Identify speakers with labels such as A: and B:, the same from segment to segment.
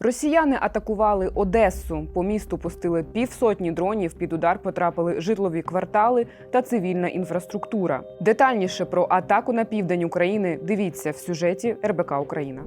A: Росіяни атакували Одесу. По місту пустили півсотні дронів. Під удар потрапили житлові квартали та цивільна інфраструктура. Детальніше про атаку на південь України дивіться в сюжеті РБК Україна.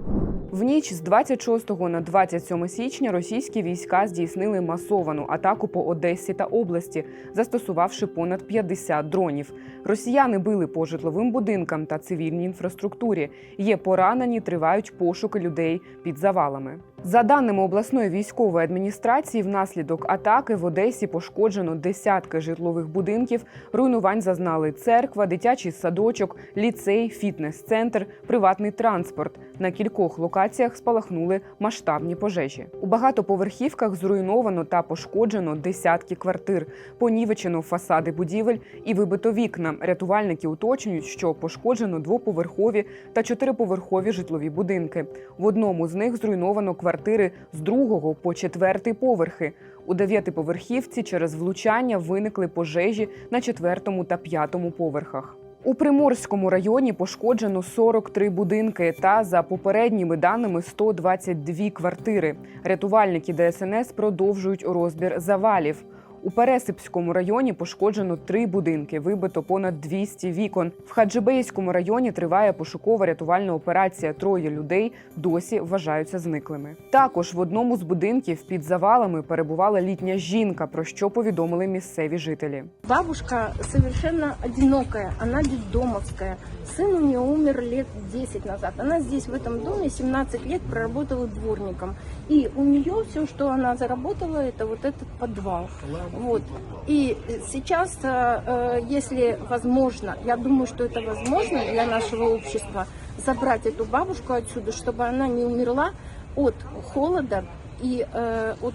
A: В ніч з 26 на 27 січня російські війська здійснили масовану атаку по Одесі та області, застосувавши понад 50 дронів. Росіяни били по житловим будинкам та цивільній інфраструктурі. Є поранені, тривають пошуки людей під завалами. За даними обласної військової адміністрації, внаслідок атаки в Одесі пошкоджено десятки житлових будинків. Руйнувань зазнали церква, дитячий садочок, ліцей, фітнес-центр, приватний транспорт. На кількох локаціях спалахнули масштабні пожежі. У багатоповерхівках зруйновано та пошкоджено десятки квартир, понівечено фасади будівель і вибито вікна. Рятувальники уточнюють, що пошкоджено двоповерхові та чотириповерхові житлові будинки. В одному з них зруйновано квартири з другого по четвертий поверхи. У дев'ятиповерхівці через влучання виникли пожежі на четвертому та п'ятому поверхах. У Приморському районі пошкоджено 43 будинки та за попередніми даними 122 квартири. Рятувальники ДСНС продовжують розбір завалів. У Пересипському районі пошкоджено три будинки, вибито понад 200 вікон. В Хаджибейському районі триває пошукова рятувальна операція. Троє людей досі вважаються зниклими. Також в одному з будинків під завалами перебувала літня жінка, про що повідомили місцеві жителі.
B: Бабушка совершенно одинокая, она детдомовская. Сын у нее умер лет 10 назад. Она здесь, в этом доме, 17 лет проработала дворником. И у нее все, что она заработала, это вот этот подвал. Вот. И сейчас, э, э, если возможно, я думаю, что это возможно для нашего общества, забрать эту бабушку отсюда, чтобы она не умерла от холода и э, от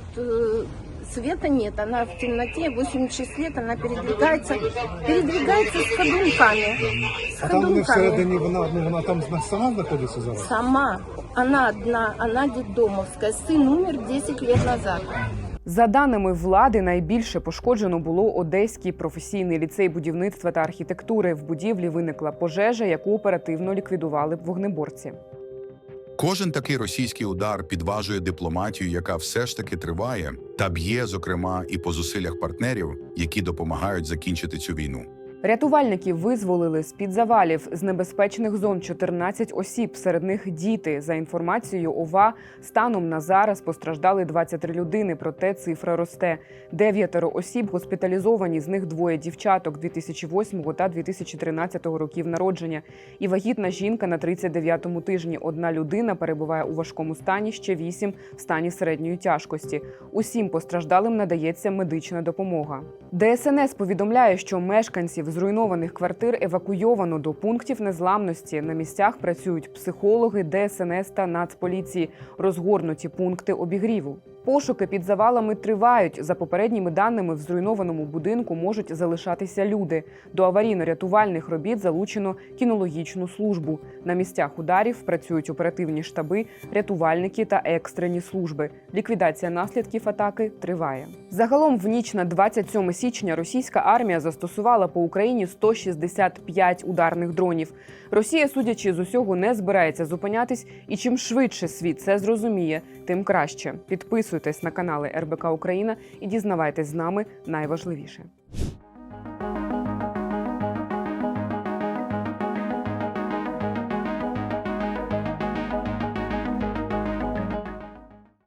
B: света нет. Она в темноте, 86 лет, она передвигается, передвигается с ходунками. С
C: А там
B: ходунками.
C: всередині вона, ну, вона там сама знаходиться зараз?
B: Сама. Она одна, она детдомовская. Сын умер 10 лет назад.
A: За даними влади, найбільше пошкоджено було Одеський професійний ліцей будівництва та архітектури. В будівлі виникла пожежа, яку оперативно ліквідували вогнеборці.
D: Кожен такий російський удар підважує дипломатію, яка все ж таки триває, та б'є, зокрема, і по зусиллях партнерів, які допомагають закінчити цю війну.
A: Рятувальники визволили з під завалів з небезпечних зон 14 осіб. Серед них діти. За інформацією ОВА, станом на зараз постраждали 23 людини, проте цифра росте. Дев'ятеро осіб госпіталізовані, з них двоє дівчаток 2008 та 2013 років народження. І вагітна жінка на 39-му тижні. Одна людина перебуває у важкому стані, ще вісім в стані середньої тяжкості. Усім постраждалим надається медична допомога. ДСНС повідомляє, що мешканців зруйнованих квартир евакуйовано до пунктів незламності. На місцях працюють психологи, ДСНС та Нацполіції, розгорнуті пункти обігріву. Пошуки під завалами тривають. За попередніми даними, в зруйнованому будинку можуть залишатися люди. До аварійно-рятувальних робіт залучено кінологічну службу. На місцях ударів працюють оперативні штаби, рятувальники та екстрені служби. Ліквідація наслідків атаки триває. Загалом в ніч на 27 січня російська армія застосувала по Україні 165 ударних дронів. Росія, судячи з усього, не збирається зупинятись, і чим швидше світ це зрозуміє, тим краще. Підписуйтесь на канали РБК Україна і дізнавайтесь з нами найважливіше.